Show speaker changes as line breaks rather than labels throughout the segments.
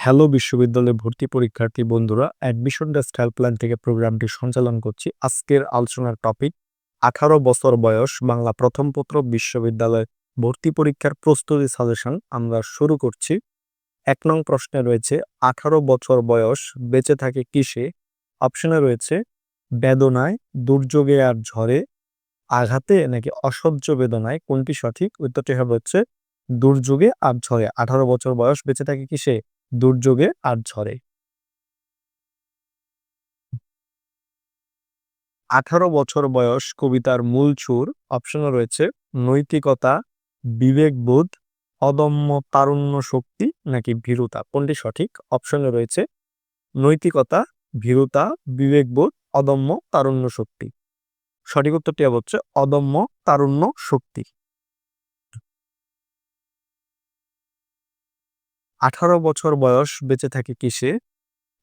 Hello বিশ্ববিদ্যালয়ে ভর্তি পরীক্ষার্থী বন্ধুরা অ্যাডমিশন ডেস্ক হেল্পলাইন থেকে প্রোগ্রামটি সঞ্চালন করছি। আজকের আলোচনার টপিক আঠারো বছর বয়স, বাংলা প্রথম পত্র বিশ্ববিদ্যালয় ভর্তি পরীক্ষার প্রস্তুতি সাজেশন আমরা শুরু করছি। এক নং প্রশ্নে রয়েছে, আঠারো বছর বয়স, বেঁচে থাকে কিসে? অপশনে রয়েছে, বেদনায়, দুর্যোগে আর ঝড়ে, আঘাতে নাকি অসহ্য বেদনায়? কোনটি সঠিক? উত্তরটি হবে হচ্ছে, দুর্যোগে আর ঝড়ে। আঠারো বছর বয়স, বেঁচে থাকে কিসে? দুর্যোগে আর ঝড়ে। আঠারো বছর বয়স কবিতার মূল সুর অপশনে রয়েছে নৈতিকতা বিবেকবোধ অদম্য তারুণ্য শক্তি নাকি ভীরুতা। কোনটি সঠিক? অপশনে রয়েছে নৈতিকতা, ভীরুতা বিবেকবোধ অদম্য তারুণ্য শক্তি। সঠিক উত্তরটি হচ্ছে অদম্য তারুণ্য শক্তি। আঠারো বছর বয়স বেঁচে থাকে কিসে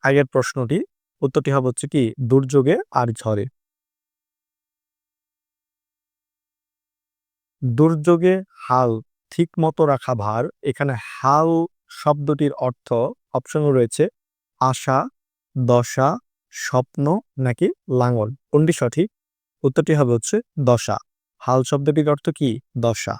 আগের প্রশ্নটি, উত্তরটি হবে হচ্ছে কি, দুর্যোগে আর ঝড়ে। দুর্যোগে হাল ঠিক মতো রাখা ভার, এখানে হাল শব্দটির অর্থ অপশন রয়েছে আশা, দশা, স্বপ্ন নাকি লাঙল। কোনটি সঠিক? উত্তরটি হবে হচ্ছে দশা। হাল শব্দটির অর্থ কি? দশা।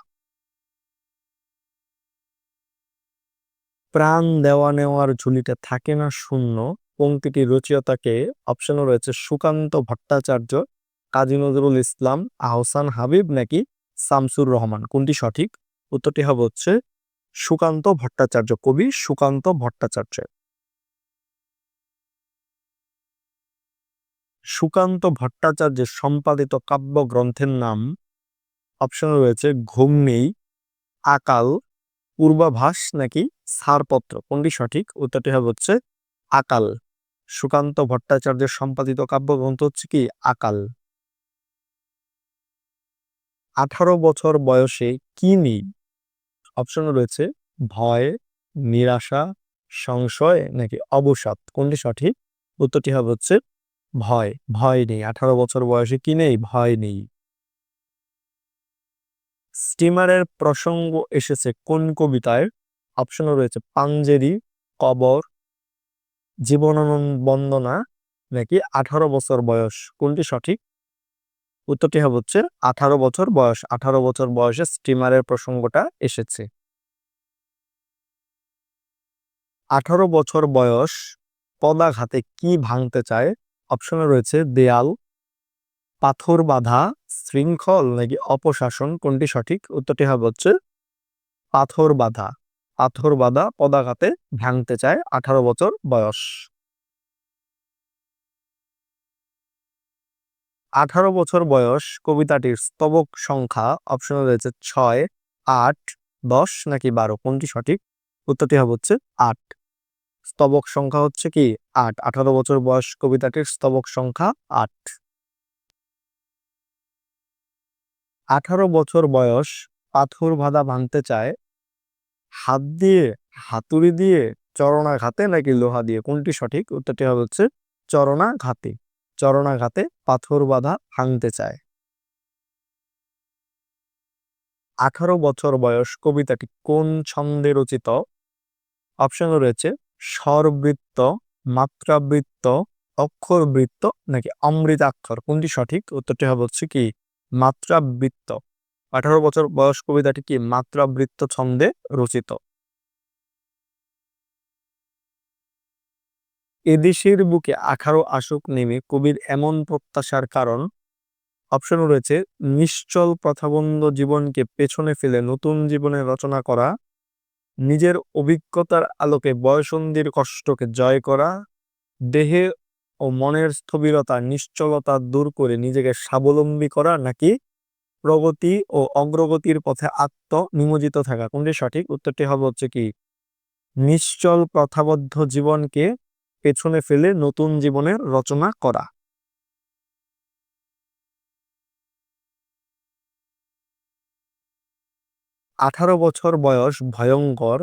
প্রাণ দেওয়া নেওয়ার ঝুলিটা থাকে না শূন্য। পঙ্ক্তিটি রচয়িতাকে অপশনও রয়েছে সুকান্ত ভট্টাচার্য, কাজী নজরুল ইসলাম, আহসান হাবিব নাকি শামসুর রহমান। কোনটি সঠিক? উত্তরটি হবে হচ্ছে সুকান্ত ভট্টাচার্য, কবি সুকান্ত ভট্টাচার্য সুকান্ত ভট্টাচার্যের সম্পাদিত কাব্যগ্রন্থের নাম অপশন রয়েছে ঘুম নেই আকাল পূর্বাভাস নাকি ছাড়পত্র কোনটি সঠিক? উত্তরটি হবে হচ্ছে আকাল। সুকান্ত ভট্টাচার্যের সম্পাদিত কাব্যগ্রন্থ হচ্ছে কি? আকাল। আঠারো বছর বয়সে কি নেই অপশন রয়েছে ভয়, নিরাশা, সংশয় নাকি অবসাদ? কোনটি সঠিক? উত্তরটি হবে হচ্ছে ভয়। ভয় নেই। আঠারো বছর বয়সে কি নেই? ভয় নেই। স্টিমারের প্রসঙ্গ এসেছে কোন কবিতায়? অপশন রয়েছে পাঞ্জেরি, কবর জীবনানন্দ বন্দনা নাকি আঠারো বছর বয়স? কোনটি সঠিক? উত্তরটি হচ্ছে আঠারো বছর বয়স। আঠারো বছর বয়সে স্টিমারের প্রসঙ্গটা এসেছে। আঠারো বছর বয়স, পদাঘাতে কি ভাঙতে চায়? অপশনে রয়েছে দেয়াল, পাথর বাঁধা শৃঙ্খল নাকি অপশাসন কোনটি সঠিক? উত্তরটি হবে হচ্ছে পাথর বাঁধা। পাথর বাঁধা পদাঘাতে ভাঙতে চায় আঠারো বছর বয়স। আঠারো বছর বয়স কবিতাটির স্তবক সংখ্যা অপশনে রয়েছে ছয়, আট, দশ নাকি বারো? কোনটি সঠিক? উত্তরটি হবে হচ্ছে আট। স্তবক সংখ্যা হচ্ছে কি? আট। আঠারো বছর বয়স কবিতাটির স্তবক সংখ্যা আট। আঠারো বছর বয়স, পাথর বাঁধা ভাঙতে চায়। হাত দিয়ে, হাতুড়ি দিয়ে চরণাঘাতে নাকি লোহা দিয়ে? কোনটি সঠিক? উত্তরটি হবে হচ্ছে চরণাঘাতে চরণাঘাতে পাথর বাঁধা ভাঙতে চায়। আঠারো বছর বয়স, কবিতাটি কোন ছন্দে রচিত? অপশন রয়েছে স্বরবৃত্ত, মাত্রাবৃত্ত, অক্ষরবৃত্ত নাকি অমৃতাক্ষর? কোনটি সঠিক? উত্তরটি হবে হচ্ছে কি? মাত্রাবৃত্ত। আঠারো বছর বয়স কবিতাটি কি মাত্রাবৃত্ত ছন্দে রচিত? এদেশের বুকে আখারো আসুক নেমে কবির এমন প্রত্যাশার কারণ? অপশন রয়েছে, নিশ্চল প্রথাবন্ধ জীবনকে পেছনে ফেলে নতুন জীবনে রচনা করা, নিজের অভিজ্ঞতার আলোকে বয়সন্ধির কষ্টকে জয় করা, দেহে ও মনের স্থবিরতা, নিশ্চলতা দূর করে নিজেকে স্বাবলম্বী করা নাকি প্রগতি ও অগ্রগতির পথে আত্ম নিমজ্জিত থাকা? কোনটি সঠিক? উত্তরটি হবে হচ্ছে কি, নিশ্চল প্রথাবদ্ধ জীবনকে পেছনে ফেলে নতুন জীবনের রচনা করা। আঠারো বছর বয়স ভয়ঙ্কর,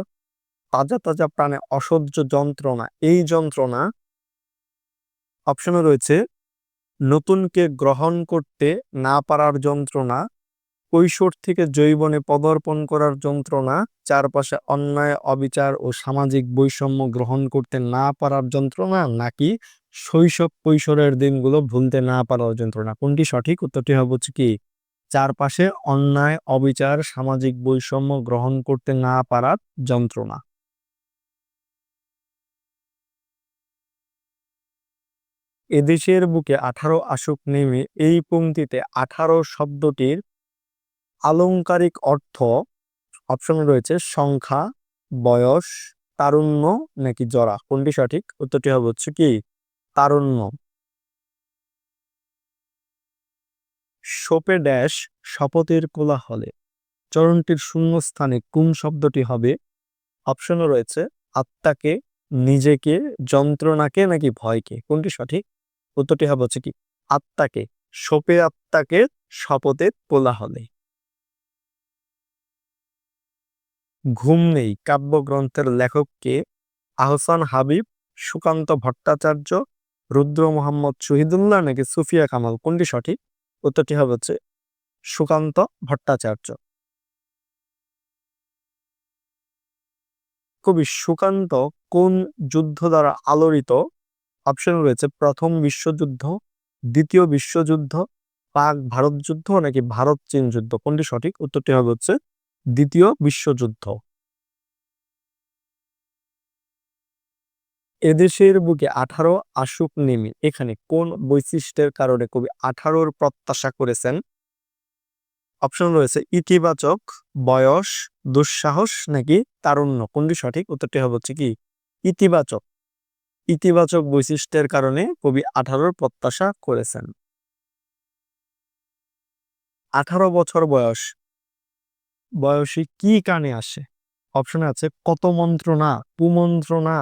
তাজা তাজা প্রাণে অসহ্য যন্ত্রণা, এই যন্ত্রণা অপশনে রয়েছে, নতুনকে গ্রহণ করতে না পারার যন্ত্রণা, কৈশোর থেকে জৈবনে পদার্পণ করার যন্ত্রণা, চারপাশে অন্যায়, অবিচার ও সামাজিক বৈষম্য গ্রহণ করতে না পারার যন্ত্রণা, নাকি শৈশব কৈশোরের দিনগুলো ভুলতে না পারার যন্ত্রণা? কোনটি সঠিক? উত্তরটি হবে হচ্ছে কি, চারপাশে অন্যায়, অবিচার, সামাজিক বৈষম্য গ্রহণ করতে না পারার যন্ত্রণা। এদেশের বুকে আঠারো আসুক নেমে এই পংক্তিতে আঠারো শব্দটির আলংকারিক অর্থ অপশন রয়েছে সংখ্যা, বয়স, তারুণ্য নাকি জরা। কোনটি সঠিক? উত্তরটি হবে হচ্ছে কি? তারুণ্য। সোপে ড্যাশ শপথের কোলাহলে। চরণটির শূন্যস্থানে কোন শব্দটি হবে? অপশনও রয়েছে আত্মাকে, নিজেকে, যন্ত্রণাকে নাকি ভয়কে। কোনটি সঠিক? উত্তরটি হবে হচ্ছে কি, আত্মাকে, সোপে আত্মাকে শপথের কোলাহলে। ঘুম নেই, কাব্যগ্রন্থের লেখককে আহসান হাবিব, সুকান্ত ভট্টাচার্য, রুদ্র মোহাম্মদ শহীদুল্লাহ নাকি সুফিয়া কামাল, কোনটি সঠিক? উত্তরটি হবে হচ্ছে সুকান্ত ভট্টাচার্য। কবি সুকান্ত কোন যুদ্ধ দ্বারা আলোড়িত? অপশন রয়েছে প্রথম বিশ্বযুদ্ধ, দ্বিতীয় বিশ্বযুদ্ধ, পাক ভারত যুদ্ধ নাকি ভারত চীন যুদ্ধ? কোনটি সঠিক? উত্তরটি হবে হচ্ছে দ্বিতীয় বিশ্বযুদ্ধ। এদেশের বুকে আঠারো আশুক নেমে, এখানে কোন বৈশিষ্ট্যের কারণে কবি আঠারোর প্রত্যাশা করেছেন? অপশন রয়েছে ইতিবাচক, বয়স, দুঃসাহস নাকি তারুণ্য? কোনটি সঠিক? উত্তরটি হবে হচ্ছে কি? ইতিবাচক। ইতিবাচক বৈশিষ্ট্যের কারণে কবি আঠারোর প্রত্যাশা করেছেন। আঠারো বছর বয়স। বয়সে কি কানে আসে? অপশনে আছে, কত মন্ত্রণা, কুমন্ত্রণা,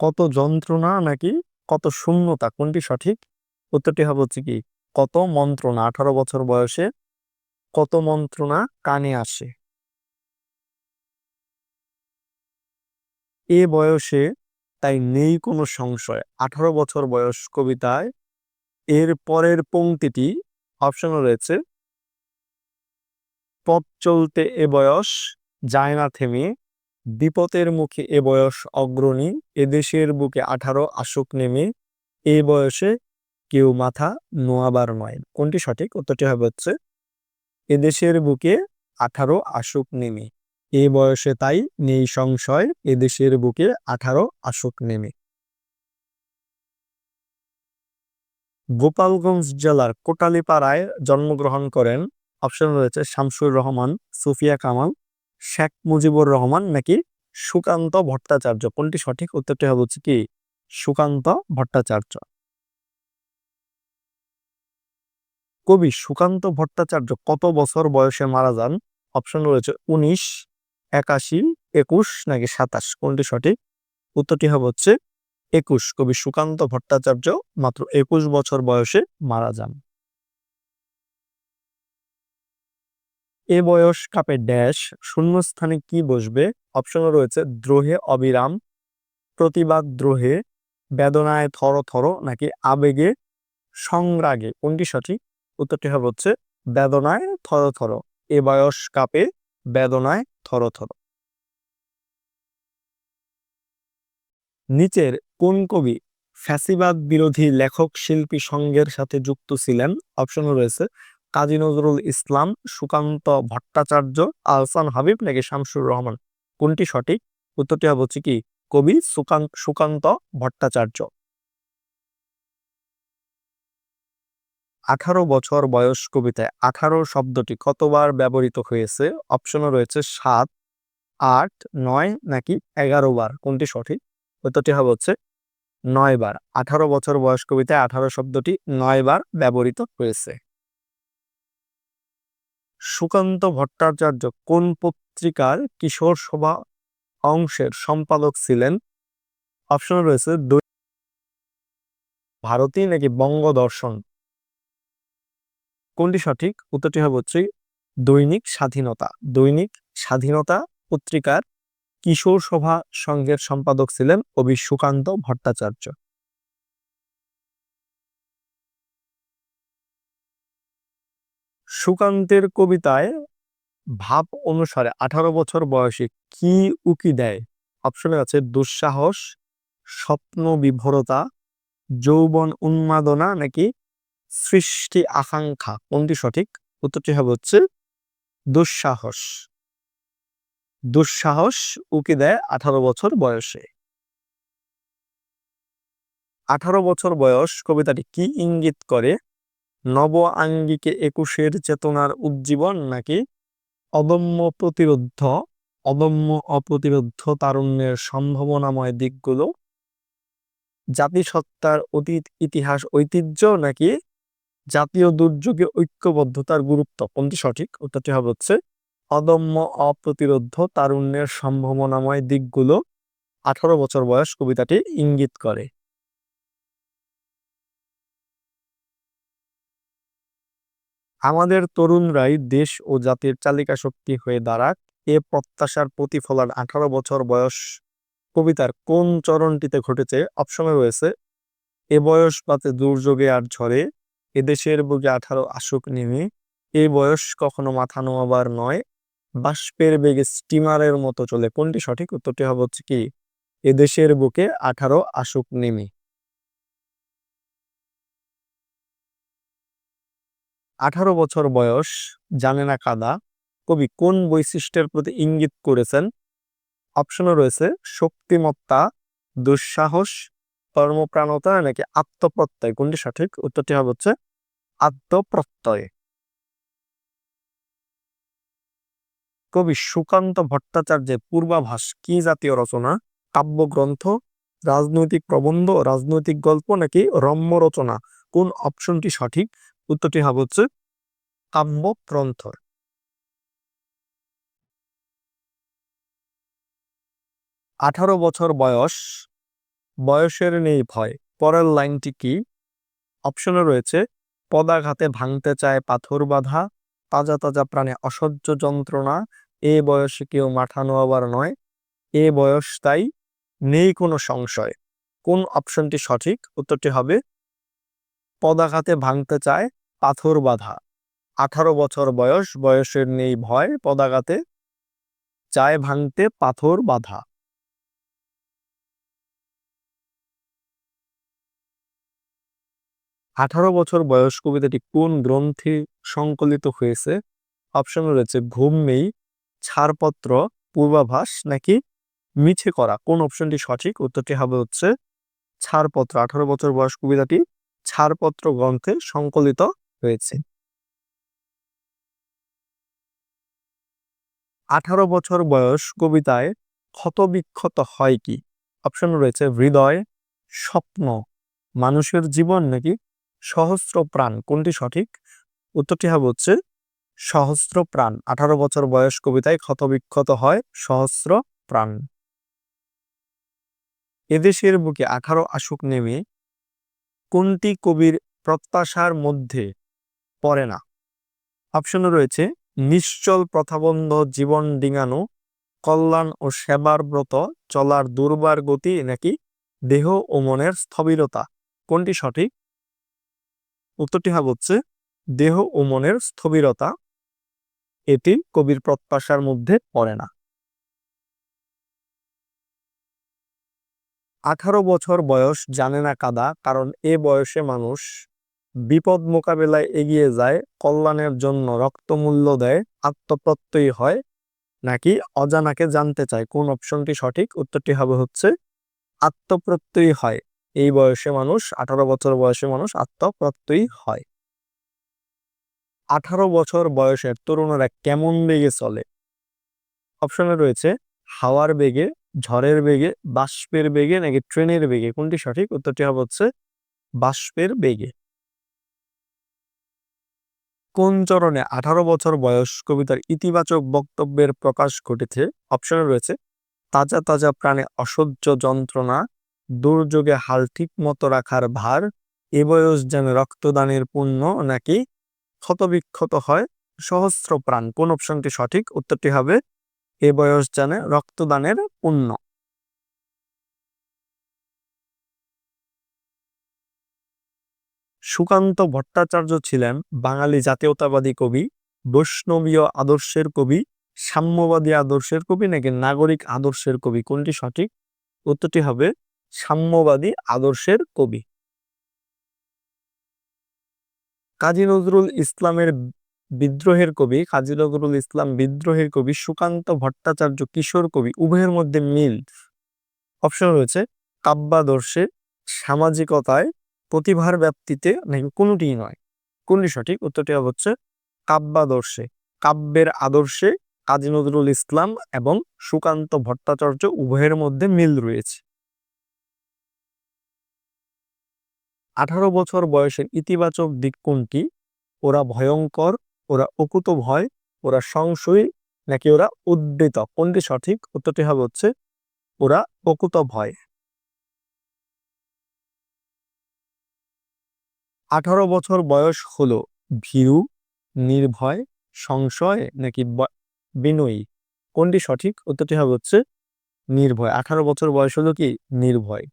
কত যন্ত্রণা নাকি কত শূন্যতা? কোনটি সঠিক? উত্তরটি হবে হচ্ছে কি, কত মন্ত্রণা? আঠারো বছর বয়সে কত মন্ত্রণা কানে আসে? এ বয়সে তাই নেই কোনো সংশয়। আঠারো বছর বয়স কবিতায় এর পরের পংক্তিটি অপশনে রয়েছে, পথ চলতে এ বয়স যায় না থেমে, বিপদের মুখে এ বয়স অগ্রণী এদেশের বুকে আঠারো আসুক নেমে, এ বয়সে কেউ মাথা নোয়াবার নয়। কোনটি সঠিক? উত্তরটি হবে হচ্ছে এদেশের বুকে আঠারো আসুক নেমে। এ বয়সে তাই নেই সংশয় এদেশের বুকে আঠারো আসুক নেমে। গোপালগঞ্জ জেলার কোটালীপাড়ায় জন্মগ্রহণ করেন অপশন রয়েছে শামসুর রহমান, সুফিয়া কামাল, শেখ মুজিবুর রহমান নাকি সুকান্ত ভট্টাচার্য? কোনটি সঠিক? উত্তরটি হচ্ছে কি, সুকান্ত ভট্টাচার্য। কবি সুকান্ত ভট্টাচার্য কত বছর বয়সে মারা যান? অপশন রয়েছে উনিশ একাশি, একুশ নাকি সাতাশ? কোনটি সঠিক? উত্তরটি হবে হচ্ছে একুশ। কবি সুকান্ত ভট্টাচার্য মাত্র একুশ বছর বয়সে মারা যান। এ বয়স কাপে ড্যাশ। শূন্যস্থানে কি বসবে? অপশনে রয়েছে দ্রোহে অবিরাম, প্রতিবাদ দ্রোহে, বেদনায় থর থর নাকি আবেগে সংরাগে কোনটি সঠিক? উত্তরটি হবে হচ্ছে বেদনায় থর থর। এ বয়স কাপে বেদনায় থর থর। নিচের কোন কবি ফ্যাসিবাদ বিরোধী লেখক শিল্পী সংঘের সাথে যুক্ত ছিলেন? অপশন রয়েছে কাজী নজরুল ইসলাম, সুকান্ত ভট্টাচার্য, আহসান হাবিব নাকি শামসুর রহমান? কোনটি সঠিক? উত্তরটি হবে হচ্ছে কি কবি সুকান্ত ভট্টাচার্য। আঠারো বছর বয়স কবিতায় আঠারো শব্দটি কতবার ব্যবহৃত হয়েছে? অপশনও রয়েছে সাত, আট, নয় নাকি এগারো বার? কোনটি সঠিক? উত্তরটি হবে হচ্ছে নয় বার। আঠারো বছর বয়স কবিতায় আঠারো শব্দটি নয় বার ব্যবহৃত হয়েছে। সুকান্ত ভট্টাচার্য কোন পত্রিকার কিশোর সভা অংশের সম্পাদক ছিলেন? অপশন রয়েছে ভারতী নাকি বঙ্গদর্শন? কোনটি সঠিক? উত্তরটি হবে হচ্ছে দৈনিক স্বাধীনতা। দৈনিক স্বাধীনতা পত্রিকার কিশোর সভা সংঘের সম্পাদক ছিলেন কবি সুকান্ত ভট্টাচার্য। সুকান্তের কবিতায় ভাব অনুসারে আঠারো বছর বয়সে কি উকি দেয়? অপশনে আছে দুঃসাহস স্বপ্ন বিভরতা যৌবন উন্মাদনা নাকি সৃষ্টি আকাঙ্ক্ষা, কোনটি সঠিক? উত্তরটি হবে হচ্ছে দুঃসাহস। দুঃসাহস উকি দেয় আঠারো বছর বয়সে। আঠারো বছর বয়স কবিতাটি কি ইঙ্গিত করে? নব আঙ্গিকে একুশের চেতনার উজ্জীবন নাকি অদম্য প্রতিরোধ অদম্য অপ্রতিরোধ তারুণ্যের সম্ভাবনাময় দিকগুলো? জাতিসত্তার অতীত, ইতিহাস, ঐতিহ্য নাকি জাতীয় দুর্যোগে ঐক্যবদ্ধতার গুরুত্ব কোনটি সঠিক? উত্তরটি হবে হচ্ছে, অদম্য অপ্রতিরোধ তারুণ্যের সম্ভাবনাময় দিকগুলো আঠারো বছর বয়স কবিতাটি ইঙ্গিত করে। আমাদের তরুণরাই দেশ ও জাতির চালিকা শক্তি হয়ে দাঁড়াক, এ প্রত্যাশার প্রতিফলন আঠারো বছর বয়স কবিতার কোন চরণটিতে ঘটেছে? অপশনে রয়েছে, এ বয়স পাতে দুর্যোগে আর ঝরে এদেশের বুকে আঠারো আসুক নেমে, এ বয়স কখনো মাথা নোয়াবার নয়। বাষ্পের বেগে স্টিমারের মতো চলে। কোনটি সঠিক? উত্তরটি হবে হচ্ছে কি এদেশের বুকে আঠারো আসুক নেমে। আঠারো বছর বয়স, জানে না কাদা। কবি কোন বৈশিষ্ট্যের প্রতি ইঙ্গিত করেছেন? অপশনে রয়েছে, শক্তিমত্তা, দুঃসাহস কর্মপ্রাণতা নাকি আত্মপ্রত্যয়? কোনটি সঠিক? উত্তরটি হবে হচ্ছে আত্মপ্রত্যয়। কবি সুকান্ত ভট্টাচার্যের পূর্বাভাস কি জাতীয় রচনা? কাব্যগ্রন্থ, রাজনৈতিক প্রবন্ধ, রাজনৈতিক গল্প নাকি রম্য রচনা কোন অপশনটি সঠিক? উত্তরটি হবে হচ্ছে কাব্যগ্রন্থ। আঠারো বছর বয়স বয়সের নেই ভয়। পরের লাইনটি কি? অপশনে রয়েছে, পদাঘাতে ভাঙতে চায় পাথর বাঁধা, তাজা তাজা প্রাণে অসহ্য যন্ত্রণা, এ বয়সে কেউ মাঠা নোয়াবার নয়, এ বয়স তাই নেই কোনো সংশয়। কোন অপশনটি সঠিক? উত্তরটি হবে, পদাঘাতে ভাঙতে চায় পাথর বাঁধা। আঠারো বছর বয়স, বয়সের নেই ভয়, পদাঘাতে চায় ভাঙতে পাথর বাঁধা। আঠারো বছর বয়স কবিতাটি কোন গ্রন্থে সংকলিত হয়েছে? অপশন রয়েছে ঘুম নেই, ছাড়পত্র, পূর্বাভাস নাকি মিছে করা? কোন অপশনটি সঠিক? উত্তরটি হবে হচ্ছে ছাড়পত্র। আঠারো বছর বয়স কবিতাটি ছাড়পত্র গ্রন্থে সংকলিত হয়েছে। আঠারো বছর বয়স কবিতায় ক্ষতবিক্ষত হয় কি? অপশন রয়েছে হৃদয়, স্বপ্ন। মানুষের জীবন নাকি সহস্র প্রাণ, কোনটি সঠিক? উত্তরটি হবে হচ্ছে সহস্র প্রাণ। আঠারো বছর বয়স কবিতায় ক্ষতবিক্ষত হয় সহস্র প্রাণ। এদেশের বুকে আঠারো আসুক নেমে কোনটি কবির প্রত্যাশার মধ্যে পড়ে না? অপশনে রয়েছে, নিশ্চল প্রথাবন্ধ জীবন ডিঙানো, কল্যাণ ও সেবার ব্রত, চলার দুর্বার গতি নাকি দেহ ও মনের স্থবিরতা? কোনটি সঠিক? উত্তরটি হবে হচ্ছে, দেহ ও মনের স্থবিরতা। এটি কবির প্রত্যাশার মধ্যে পড়ে না। আঠারো বছর বয়স জানে না কাদা, কারণ এ বয়সে মানুষ বিপদ মোকাবেলায় এগিয়ে যায়, কল্যাণের জন্য রক্তমূল্য দেয়, আত্মপ্রত্যয়ী হয়, নাকি অজানাকে জানতে চায়। কোন অপশনটি সঠিক? উত্তরটি হবে হচ্ছে, আত্মপ্রত্যয়ী হয়। এই বয়সে মানুষ, আঠারো বছর বয়সে মানুষ আত্মপ্রত্যয়ী হয়। আঠারো বছর বয়সের তরুণরা কেমন বেগে চলে? অপশনে রয়েছে, হাওয়ার বেগে, ঝড়ের বেগে, বাষ্পের বেগে নাকি ট্রেনের বেগে? কোনটি সঠিক? উত্তরটি হবে হচ্ছে, বাষ্পের বেগে। কোন চরণে আঠারো বছর বয়স কবিতার ইতিবাচক বক্তব্যের প্রকাশ ঘটেছে? অপশনে রয়েছে, তাজা তাজা প্রাণে অসহ্য যন্ত্রণা দুর্যোগে হাল ঠিক মতো রাখার ভার এ বয়স যেন রক্তদানের পুণ্য নাকি ক্ষতবিক্ষত হয় সহস্র প্রাণ কোন অপশনটি সঠিক? উত্তরটি হবে, এ বয়স জানে রক্তদানের পুণ্য। সুকান্ত ভট্টাচার্য ছিলেন বাঙালি জাতীয়তাবাদী কবি, বৈষ্ণবীয় আদর্শের কবি, সাম্যবাদী আদর্শের কবি নাকি নাগরিক আদর্শের কবি? কোনটি সঠিক? উত্তরটি হবে সাম্যবাদী আদর্শের কবি। কাজী নজরুল ইসলামের বিদ্রোহের কবি, কাজী নজরুল ইসলাম বিদ্রোহের কবি, সুকান্ত ভট্টাচার্য কিশোর কবি, উভয়ের মধ্যে মিল অপশন রয়েছে কাব্যাদর্শে সামাজিকতায় প্রতিভার ব্যাপ্তিতে নাকি কোনটিই নয়, কোনটি সঠিক? উত্তরটি হচ্ছে কাব্যাদর্শে। কাব্যের আদর্শে কাজী নজরুল ইসলাম এবং সুকান্ত ভট্টাচার্য উভয়ের মধ্যে মিল রয়েছে। আঠারো বছর বয়সের ইতিবাচক দিক কোনটি ওরা ভয়ঙ্কর, ওরা অকুত ভয়, ওরা সংশয়ী, নাকি ওরা উদ্বৃত কোনটি সঠিক? উত্তরটি হবে হচ্ছে, ওরা অকুত ভয়। আঠারো বছর বয়স হলো ভীরু, নির্ভয়, সংশয়, নাকি বিনয়ী? কোনটি সঠিক? উত্তরটি হবে হচ্ছে, নির্ভয়। আঠারো বছর বয়স হলো কি? নির্ভয়।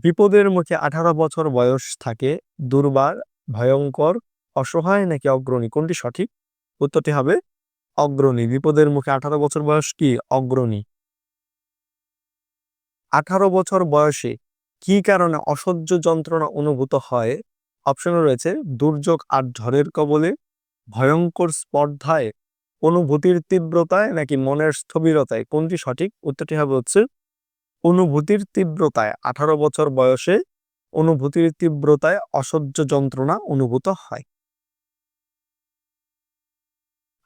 বিপদের মুখে আঠারো বছর বয়স থাকে, দুর্বার, ভয়ঙ্কর, অসহায় নাকি অগ্রণী? কোনটি সঠিক? উত্তরটি হবে অগ্রণী। বিপদের মুখে আঠারো বছর বয়স কি? অগ্রণী। আঠারো বছর বয়সে কি কারণে অসহ্য যন্ত্রণা অনুভূত হয়? অপশনে রয়েছে দুর্যোগ আর ঝড়ের কবলে, ভয়ঙ্কর স্পর্ধায়, অনুভূতির তীব্রতায় নাকি মনের স্থবিরতায়? কোনটি সঠিক? উত্তরটি হবে হচ্ছে অনুভূতির তীব্রতায় আঠারো বছর বয়সে অনুভূতির তীব্রতায় অসহ্য যন্ত্রণা অনুভূত হয়।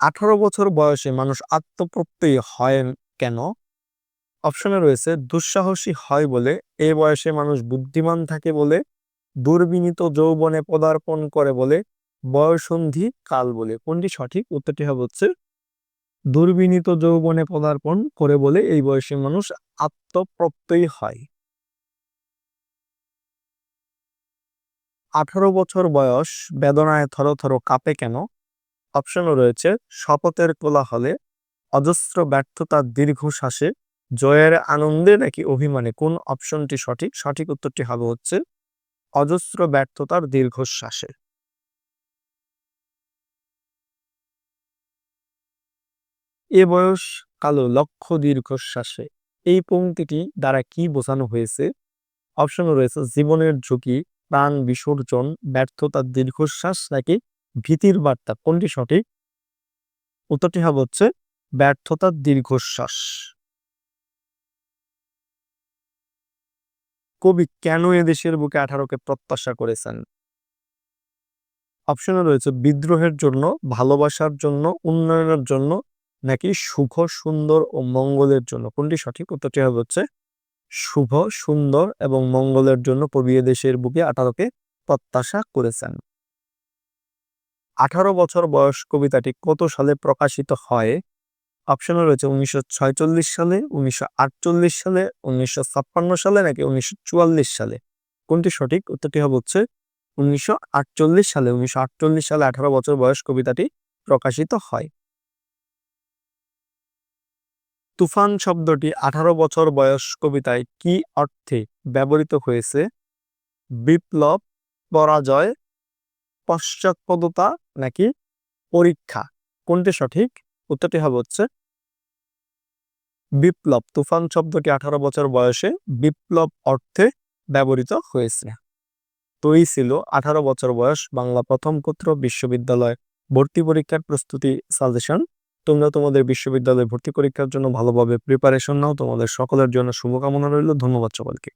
আঠারো বছর বয়সে মানুষ আত্মপ্রত্যয়ী হয় কেন? অপশনে রয়েছে, দুঃসাহসী হয় বলে, এ বয়সে মানুষ বুদ্ধিমান থাকে বলে, দুর্বিনীত যৌবনে পদার্পণ করে বলে, বয়সন্ধি কাল বলে। কোনটি সঠিক? উত্তরটি হবে হচ্ছে দুর্বিনীত যৌবনে পদার্পণ করে বলে এই বয়সী মানুষ আত্মপ্রত্যয়ী হয়। আঠারো বছর বয়স, বেদনায় থর থর কাঁপে কেন? অপশনও রয়েছে, শপথের কোলাহলে অজস্র ব্যর্থতার দীর্ঘশ্বাসে, জয়ের আনন্দে নাকি অভিমানে? কোন অপশনটি সঠিক? সঠিক উত্তরটি হবে হচ্ছে, অজস্র ব্যর্থতার দীর্ঘশ্বাসে। এ বয়স কালো লক্ষ্য দীর্ঘশ্বাসে। এই পংক্তিটি দ্বারা কি বোঝানো হয়েছে? অপশন রয়েছে, জীবনের ঝুঁকি, প্রাণ বিসর্জন ব্যর্থতার দীর্ঘশ্বাস নাকি ভীতির বার্তা, কোনটি সঠিক? উত্তরটি হবে হচ্ছে ব্যর্থতার দীর্ঘশ্বাস। কবি কেন এদেশের বুকে আঠারোকে প্রত্যাশা করেছেন? অপশনে রয়েছে, বিদ্রোহের জন্য, ভালোবাসার জন্য, উন্নয়নের জন্য নাকি শুভ, সুন্দর ও মঙ্গলের জন্য? কোনটি সঠিক? উত্তরটি হবে হচ্ছে শুভ, সুন্দর এবং মঙ্গলের জন্য কবি দেশের বুকে আঠারোকে প্রত্যাশা করেছেন। আঠারো বছর বয়স কবিতাটি কত সালে প্রকাশিত হয়? অপশনে রয়েছে উনিশশো সালে, উনিশশো আটচল্লিশ সালে, উনিশশো ছাপ্পান্ন সালে নাকি উনিশশো চুয়াল্লিশ সালে? কোনটি সঠিক? উত্তরটি হবে হচ্ছে উনিশশো আটচল্লিশ সালে, উনিশশো আটচল্লিশ সালে আঠারো বছর বয়স কবিতাটি প্রকাশিত হয়। তুফান শব্দটি আঠারো বছর বয়স কবিতায় কি অর্থে ব্যবহৃত হয়েছে? বিপ্লব, পরাজয়, পশ্চাৎপদতা নাকি পরীক্ষা? কোনটি সঠিক? উত্তরটি হবে হচ্ছে বিপ্লব। তুফান শব্দটি আঠারো বছর বয়সে বিপ্লব অর্থে ব্যবহৃত হয়েছে। তো এই ছিল আঠারো বছর বয়স বাংলা প্রথম ক্ষত্র বিশ্ববিদ্যালয় ভর্তি পরীক্ষার প্রস্তুতি সাজেশন। তোমরা তোমাদের বিশ্ববিদ্যালয়ে ভর্তি পরীক্ষার জন্য ভালোভাবে প্রিপারেশন নাও। তোমাদের সকলের জন্য শুভকামনা রইল। ধন্যবাদ সকলকে